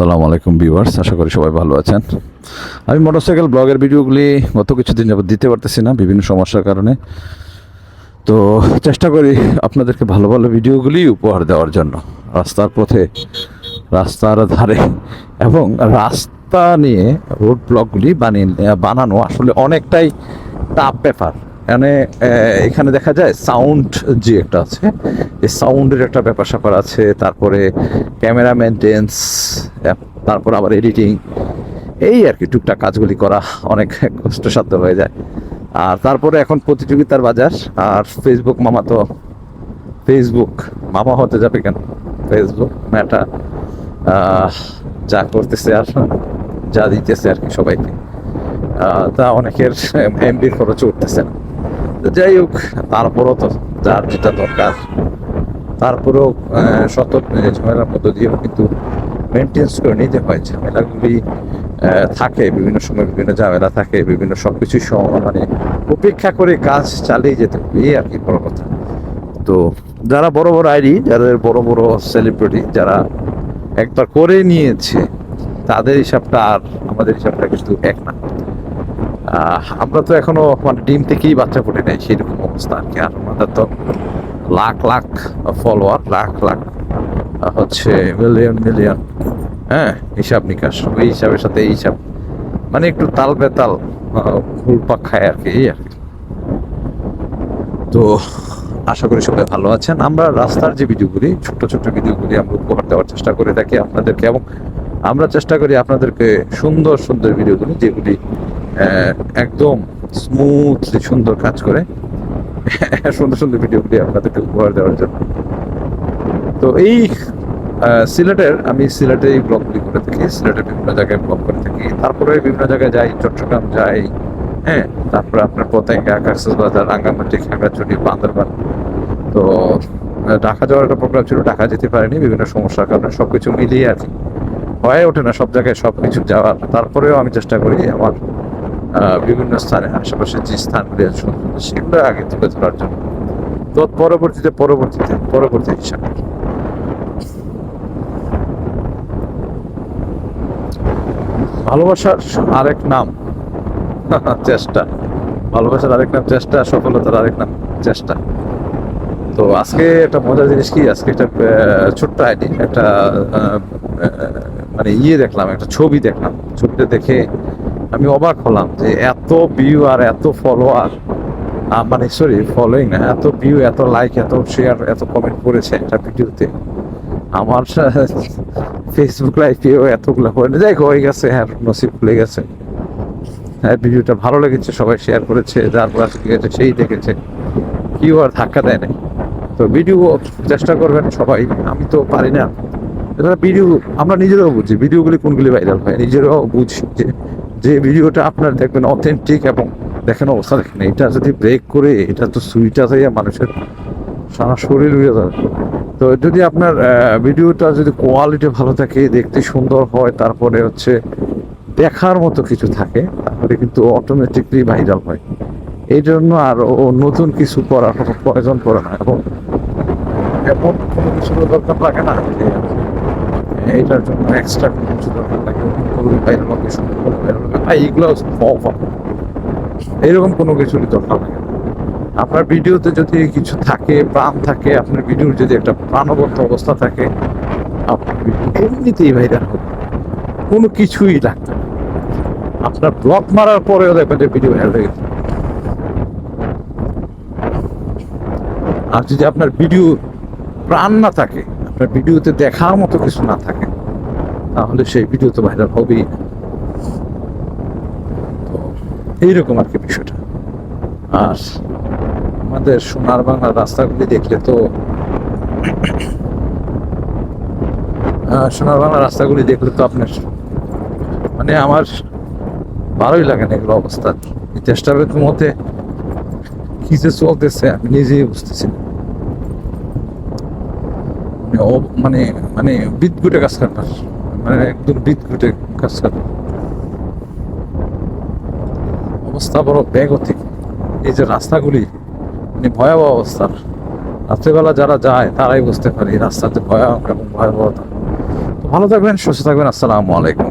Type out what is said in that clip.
আসসালামু আলাইকুম ভিউয়ার্স, আশা করি সবাই ভালো আছেন। আমি মোটরসাইকেল ব্লগের ভিডিওগুলি গত কিছুদিন যাবত দিতে পারতেছি না, বিভিন্ন সমস্যার কারণে। তো চেষ্টা করি আপনাদেরকে ভালো ভালো ভিডিওগুলি উপহার দেওয়ার জন্য। রাস্তার পথে, রাস্তার ধারে এবং রাস্তা নিয়ে রোড ব্লগগুলি বানিয়ে, বানানো আসলে অনেকটাই টাফ ব্যাপার। আহ, এখানে দেখা যায় সাউন্ড যে একটা আছে এই সাউন্ডের একটা ব্যাপার স্যাপার আছে তারপরে ক্যামেরা মেনটেন্স তারপর আবার এডিটিং এই আর কি টুকটাক কাজগুলি করা অনেক কষ্টসাধ্য হয়ে যায়। আর তারপরে এখন প্রতিযোগিতার বাজার আর ফেসবুক মামা তো ফেসবুক মামা হতে যাবে কেন? ফেসবুক ম্যাটা যা করতেছে আর যা দিতেছে আর কি সবাইকে। তা অনেকের এমবির খরচ উঠতেছে না। যাই হোক, তারপরও তো যার যেটা দরকার। তারপরেও শত ঝামেলার মধ্য দিয়েও কিন্তু মেনটেন্স করে নিতে হয়। ঝামেলাগুলি থাকে, বিভিন্ন সময় বিভিন্ন ঝামেলা থাকে, বিভিন্ন সব কিছুই মানে উপেক্ষা করে কাজ চালিয়ে যেতে হবে, এই আর কি বড় কথা। তো যারা বড় বড় আইডি, যাদের বড় বড় সেলিব্রিটি যারা একবার করে নিয়েছে, তাদের হিসাবটা আর আমাদের হিসাবটা কিন্তু এক না। আমরা তো এখনও মানে ডিম থেকেই বাচ্চা ফুটে নাই সেরকম অবস্থা আর কি। আর আমাদের তো লাখ লাখ ফলোয়ার লাখ লাখ হচ্ছে মিলিয়ন মিলিয়ন হ্যাঁ হিসাব নিকাশ। ওই হিসাবের সাথে এই হিসাব মানে একটু তাল বেতাল ঘুরপাক খায় আর কি, এই আর কি। তো আশা করি সবাই ভালো আছেন। আমরা রাস্তার যে ভিডিওগুলি ছোট ছোট ভিডিওগুলি আমরা উপহার দেওয়ার চেষ্টা করে থাকি আপনাদেরকে এবং আমরা চেষ্টা করি আপনাদেরকে সুন্দর সুন্দর ভিডিওগুলি, যেগুলি একদম স্মুথলি সুন্দর কাজ করে, সুন্দর সুন্দর ভিডিও ভিডিওগুলি আপনাদেরকে উপহার দেওয়ার জন্য। তো এই সিলেটের, আমি সিলেটে এই ব্লগগুলি করে থাকি, সিলেটের বিভিন্ন জায়গায় ব্লগ করে থাকি। তারপরে বিভিন্ন জায়গায় যাই, চট্টগ্রাম যাই হ্যাঁ তারপরে আপনার পতেঙ্গা, কক্সবাজার, রাঙ্গামাটি, খাগড়াছড়ি, বান্দরবান। তো ঢাকা যাওয়ার একটা প্রোগ্রাম ছিল, ঢাকা যেতে পারিনি, বিভিন্ন সমস্যার কারণে সবকিছু মিলিয়ে আর কি। হয়ে ওঠে না সব জায়গায় সব কিছু যাওয়ার। তারপরেও আমি চেষ্টা করি আমার বিভিন্ন স্থানে, আশেপাশে যে স্থানগুলি আছে সুন্দর সেগুলো আগে তুলে ধরার জন্য। তো পরবর্তীতে পরবর্তীতে, পরবর্তী হিসাবে। ভালোবাসার আরেক নাম, চেষ্টা। ভালোবাসার আরেক নাম চেষ্টা, সফলতার আরেক নাম চেষ্টা। তো আজকে একটা মজার জিনিস কি? আজকে একটা ছোট্ট আইডি একটা মানে ইয়ে দেখলাম, একটা ছবি দেখলাম। ছবিটা দেখে আমি অবাক হলাম যে এত ভিউ আর এত ফলোয়ার মানে সরি ফলোইং না, এত ভিউ এত লাইক এত শেয়ার এত কমেন্ট করেছে একটা ভিডিওতে। আমার ফেসবুক লাইফেও এতগুলো হয়ে যাই হয়ে গেছে হ্যাঁ নসিব খুলে গেছে। হ্যাঁ ভিডিওটা ভালো লেগেছে, সবাই শেয়ার করেছে, যার গিয়েছে সেই দেখেছে। কেউ আর ধাক্কা দেয় নাই। তো ভিডিও চেষ্টা করবেন সবাই, আমি তো পারি না। ভিডিও আমরা নিজেরাও বুঝি ভিডিওগুলি কোনগুলি ভাইরাল হয়, নিজেরাও বুঝি যে যে ভিডিওটা আপনার দেখবেন অথেন্টিক এবং দেখেন অবস্থা দেখেন, এটা যদি ব্রেক করে, এটা তো সুইটা হয়ে মানুষের সারা শরীর উড়ে যাবে। তো যদি আপনার ভিডিওটা যদি কোয়ালিটি ভালো থাকে, দেখতে সুন্দর হয়, তারপরে হচ্ছে দেখার মতো কিছু থাকে, তাহলে কিন্তু অটোমেটিকলি ভাইরাল হয়। এই জন্য আর নতুন কিছু করার প্রয়োজন পড়ে না এবং এমন কোনো কিছু দরকার লাগে না এইটার জন্য এক্সট্রা কোনো কিছু দরকার লাগে অফার এইরকম কোনো কিছুরই দরকার লাগে আপনার ভিডিওতে যদি কিছু থাকে, প্রাণ থাকে, আপনার ভিডিওর যদি একটা প্রাণবন্ত অবস্থা থাকে, আপনার ভিডিও এমনিতেই ভাইরাল হবে। কোনো কিছুই লাগবে আপনার ব্লক মারার পরেও দেখবেন যে ভিডিও ভাইরাল হয়ে গেছে। আর যদি আপনার ভিডিও প্রাণ না থাকে, আপনার ভিডিওতে দেখার মতো কিছু না থাকে তাহলে সেই ভিডিও তো ভাইরাল হবেই। না তো এইরকম আর কি বিষয়টা। আর আমাদের সোনার বাংলার রাস্তাগুলি দেখলে তো সোনার বাংলার রাস্তাগুলি দেখলে তো আপনার মানে আমার ভালোই লাগে না এগুলো অবস্থা। চেষ্টা মতে কি যে চলতেছে আমি নিজেই বুঝতেছি না। মানে মানে মানে বিদ্যুটে কাজ কাটার মানে একদম বিদ্যুটে কাজ করে। অবস্থা বড় ব্যাগতিক এই যে রাস্তাগুলি মানে ভয়াবহ অবস্থার রাত্রেবেলা যারা যায়, তারাই বুঝতে পারে এই রাস্তাতে ভয়াবহ এবং ভয়াবহতা। ভালো থাকবেন, সুস্থ থাকবেন, আসসালামু আলাইকুম।